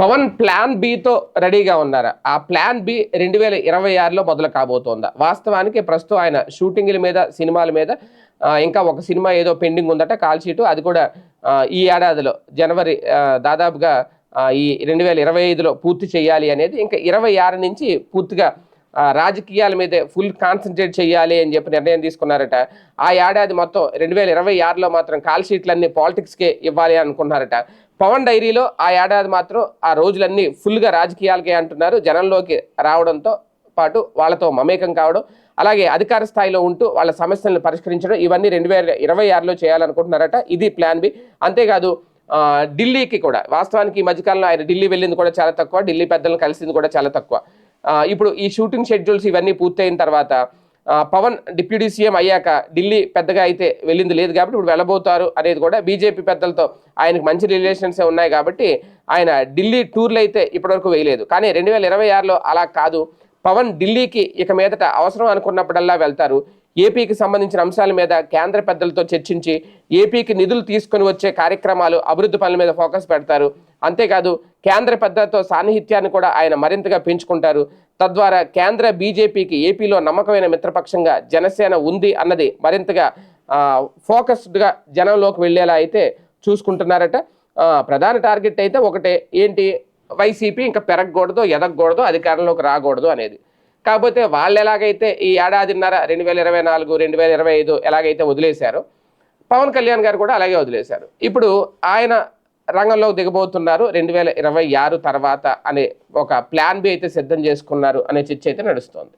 Pawan plan బితో రెడీగా ఉన్నారా? ఆ ప్లాన్ బి రెండు వేల ఇరవై ఆరులో మొదలు కాబోతోందా? వాస్తవానికి ప్రస్తుతం ఆయన షూటింగ్ల మీద సినిమాల మీద ఇంకా ఒక సినిమా ఏదో పెండింగ్ ఉందట కాల్ షీటు అది కూడా ఈ ఏడాదిలో జనవరి దాదాపుగా ఈ రెండు వేల ఇరవై ఐదులో పూర్తి చేయాలి అనేది ఇంకా ఇరవై ఆరు నుంచి పూర్తిగా రాజకీయాల మీదే ఫుల్ కాన్సన్ట్రేట్ చేయాలి అని చెప్పి నిర్ణయం తీసుకున్నారట. ఆ ఏడాది మొత్తం రెండు వేల ఇరవై ఆరులో మాత్రం కాల్ షీట్లన్నీ పాలిటిక్స్కే ఇవ్వాలి అనుకున్నారట. పవన్ డైరీలో ఆ ఏడాది మాత్రం ఆ రోజులన్నీ ఫుల్గా రాజకీయాలకే అంటున్నారు. జనంలోకి రావడంతో పాటు వాళ్ళతో మమేకం కావడం అలాగే అధికార స్థాయిలో ఉంటూ వాళ్ళ సమస్యలను పరిష్కరించడం ఇవన్నీ రెండు వేల ఇరవై ఆరులో చేయాలనుకుంటున్నారట. ఇది ప్లాన్ బి. అంతేకాదు ఢిల్లీకి కూడా వాస్తవానికి ఈ మధ్యకాలంలో ఆయన ఢిల్లీ వెళ్ళింది కూడా చాలా తక్కువ ఢిల్లీ పెద్దలను కలిసింది కూడా చాలా తక్కువ. ఇప్పుడు ఈ షూటింగ్ షెడ్యూల్స్ ఇవన్నీ పూర్తయిన తర్వాత పవన్ డిప్యూటీ సీఎం అయ్యాక ఢిల్లీ పెద్దగా అయితే వెళ్ళింది లేదు కాబట్టి ఇప్పుడు వెళ్ళబోతారు అనేది కూడా బీజేపీ పెద్దలతో ఆయనకు మంచి రిలేషన్స్ ఉన్నాయి కాబట్టి ఆయన ఢిల్లీ టూర్లు అయితే ఇప్పటివరకు వేయలేదు. కానీ రెండు వేల ఇరవై ఆరులో అలా కాదు. పవన్ ఢిల్లీకి ఇక మీదట అవసరం అనుకున్నప్పుడల్లా వెళ్తారు. ఏపీకి సంబంధించిన అంశాల మీద కేంద్ర పెద్దలతో చర్చించి ఏపీకి నిధులు తీసుకొని వచ్చే కార్యక్రమాలు అభివృద్ధి పనుల మీద ఫోకస్ పెడతారు. అంతేకాదు కేంద్ర పెద్దలతో సాన్నిహిత్యాన్ని కూడా ఆయన మరింతగా పెంచుకుంటారు. తద్వారా కేంద్ర బీజేపీకి ఏపీలో నమ్మకమైన మిత్రపక్షంగా జనసేన ఉంది అన్నది మరింతగా ఫోకస్డ్గా జనంలోకి వెళ్ళేలా అయితే చూసుకుంటున్నారట. ప్రధాన టార్గెట్ అయితే ఒకటే. ఏంటి? వైసీపీ ఇంకా పెరగకూడదు ఎదగకూడదు అధికారంలోకి రాకూడదు అనేది. కాకపోతే వాళ్ళు ఎలాగైతే ఈ ఏడాదిన్నర రెండు వేల ఇరవై నాలుగు రెండు వేల ఇరవై ఐదు ఎలాగైతే వదిలేశారో పవన్ కళ్యాణ్ గారు కూడా అలాగే వదిలేశారు. ఇప్పుడు ఆయన రంగంలో దిగబోతున్నారు రెండు వేల ఇరవై ఆరు తర్వాత అనే ఒక ప్లాన్ బి అయితే సిద్ధం చేసుకున్నారు అనే చర్చ అయితే నడుస్తోంది.